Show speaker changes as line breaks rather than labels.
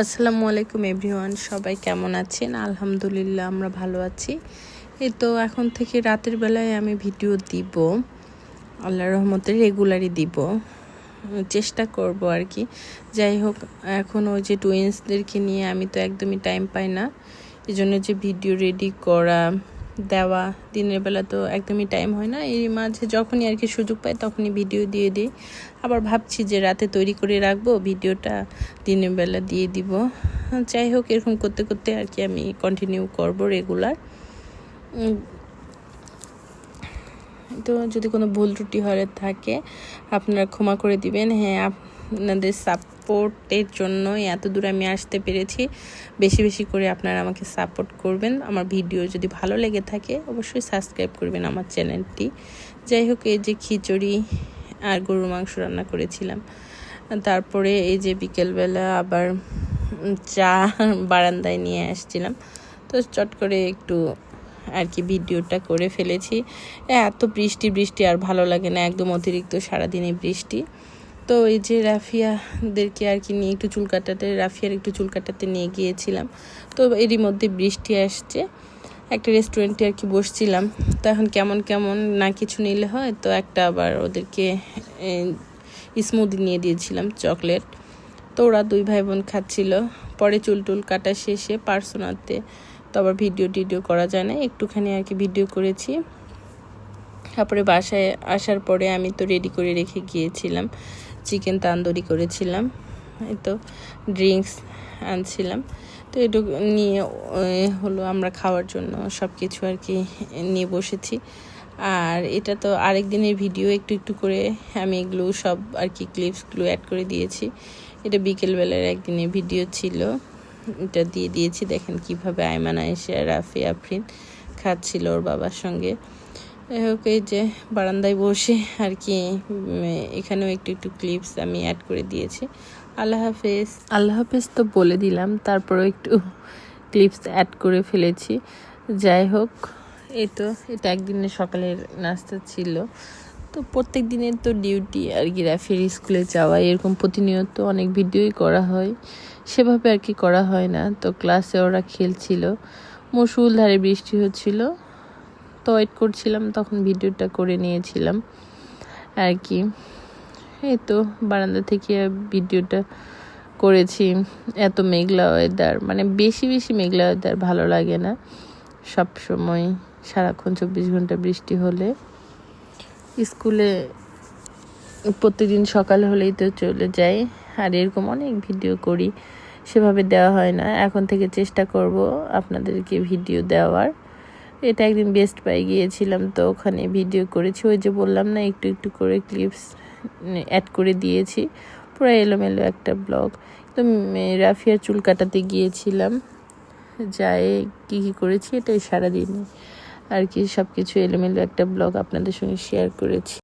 আসসালামু আলাইকুম এভরিওয়ান, সবাই কেমন আছেন? আলহামদুলিল্লাহ, আমরা ভালো আছি। এই তো এখন থেকে রাতের বেলায় আমি ভিডিও দিব আল্লাহ রহমতে রেগুলারই দিব। চেষ্টা করব আর কি। যাই হোক, এখন ওই যে টুইন্সদেরকে নিয়ে আমি তো একদমই টাইম পাই না। এই জন্য যে ভিডিও রেডি করা দেওয়া দিনের বেলা তো একদমই টাইম হয় না। এর মাঝে যখনই আর কি সুযোগ পাই তখনই ভিডিও দিয়ে দিই। আবার ভাবছি যে রাতে তৈরি করে রাখব ভিডিওটা দিনের বেলা দিয়ে দিব। যাই হোক, এরকম করতে করতে আর কি আমি কন্টিনিউ করব রেগুলার তো যদি কোনো ভুল ত্রুটি হয়ে থাকে, আপনারা ক্ষমা করে দিবেন। হ্যাঁ আপনাদের সাপোর্টের জন্যই এত দূর আমি আসতে পেরেছি। বেশি বেশি করে আপনারা আমাকে সাপোর্ট করবেন। আমার ভিডিও যদি ভালো লেগে থাকে, অবশ্যই সাবস্ক্রাইব করবেন আমার চ্যানেলটি যাই হোক, এই যে খিচুড়ি আর গরুর মাংস রান্না করেছিলাম। তারপরে এই যে বিকেলবেলা আবার চা বারান্দায় নিয়ে আসছিলাম। তো চট করে একটু আর কি ভিডিওটা করে ফেলেছি। এত বৃষ্টি বৃষ্টি আর ভালো লাগে না। একদম অতিরিক্ত সারাদিনই বৃষ্টি। তো এই যে রাফিয়াদেরকে আর কি নিয়ে একটু চুল কাটাতে, রাফিয়ার একটু চুল কাটাতে নিয়ে গিয়েছিলাম। তো এরই মধ্যে বৃষ্টি আসছে। একটা রেস্টুরেন্টে আর কি বসছিলাম। তো এখন কেমন কেমন না কিছু নিলে হয়, তো একটা আবার ওদেরকে স্মুদি নিয়ে দিয়েছিলাম চকলেট তো ওরা দুই ভাই বোন খাচ্ছিল। পরে চুল টুল কাটা শেষে পার্সোনাতে, তো আবার ভিডিও টিডিও করা যায় না। একটুখানি আর কি ভিডিও করেছি। তারপরে বাসায় আসার পরে আমি তো রেডি করে রেখে গিয়েছিলাম। চিকেন তান্দুরি করেছিলাম, এই তো ড্রিঙ্কস আনছিলাম। তো এটু নিয়ে হলো আমরা খাওয়ার জন্য সব কিছু আর কি নিয়ে বসেছি। আর এটা তো আরেক দিনের ভিডিও একটু একটু করে আমি এগুলো সব আর কি ক্লিপসগুলো অ্যাড করে দিয়েছি। এটা বিকেলবেলার একদিনের ভিডিও ছিল। এটা দিয়ে দিয়েছি, দেখেন কীভাবে আয়মানা এসে রাফি আফরিন খাচ্ছিল ওর বাবার সঙ্গে। হোক, এই যে বারান্দায় বসে আর কি এখানেও একটু একটু ক্লিপস আমি অ্যাড করে দিয়েছি। আল্লাহ হাফেজ। আল্লাহ হাফেজ তো বলে দিলাম, তারপরেও একটু ক্লিপস অ্যাড করে ফেলেছি। যাই হোক, এই তো, এটা একদিনের সকালের নাস্তা ছিল। তো প্রত্যেক দিনের তো ডিউটি আর কি রাফির স্কুলে যাওয়া এরকম প্রতিনিয়ত অনেক ভিডিওই করা হয়। সেভাবে আর কি করা হয় না। তো ক্লাসে ওরা খেলছিল। ধারে বৃষ্টি হচ্ছিল। তো ওয়েট করছিলাম, তখন ভিডিওটা করে নিয়েছিলাম আর কি। এই তো বারান্দা থেকে ভিডিওটা করেছি। এত মেঘলা ওয়েদার মানে বেশি বেশি মেঘলা ওয়েদার ভালো লাগে না। সব সময় সারাক্ষণ চব্বিশ ঘণ্টা বৃষ্টি হলে। স্কুলে প্রতিদিন সকাল হলেই তো চলে যাই আর এরকম অনেক ভিডিও করি, সেভাবে দেওয়া হয় না। এখন থেকে চেষ্টা করব আপনাদেরকে ভিডিও দেওয়ার। এটা একদিন বেস্ট পাই গিয়েছিলাম, তো ওখানে ভিডিও করেছি। ওই যে বললাম না, একটু একটু করে ক্লিপস অ্যাড করে দিয়েছি। পুরো এলোমেলো একটা ব্লগ তো রাফিয়ার চুল কাটাতে গিয়েছিলাম। যায় কী কী করেছি, এটাই সারাদিন আর কি সব কিছু এলোমেলো একটা ব্লগ আপনাদের সঙ্গে শেয়ার করেছি।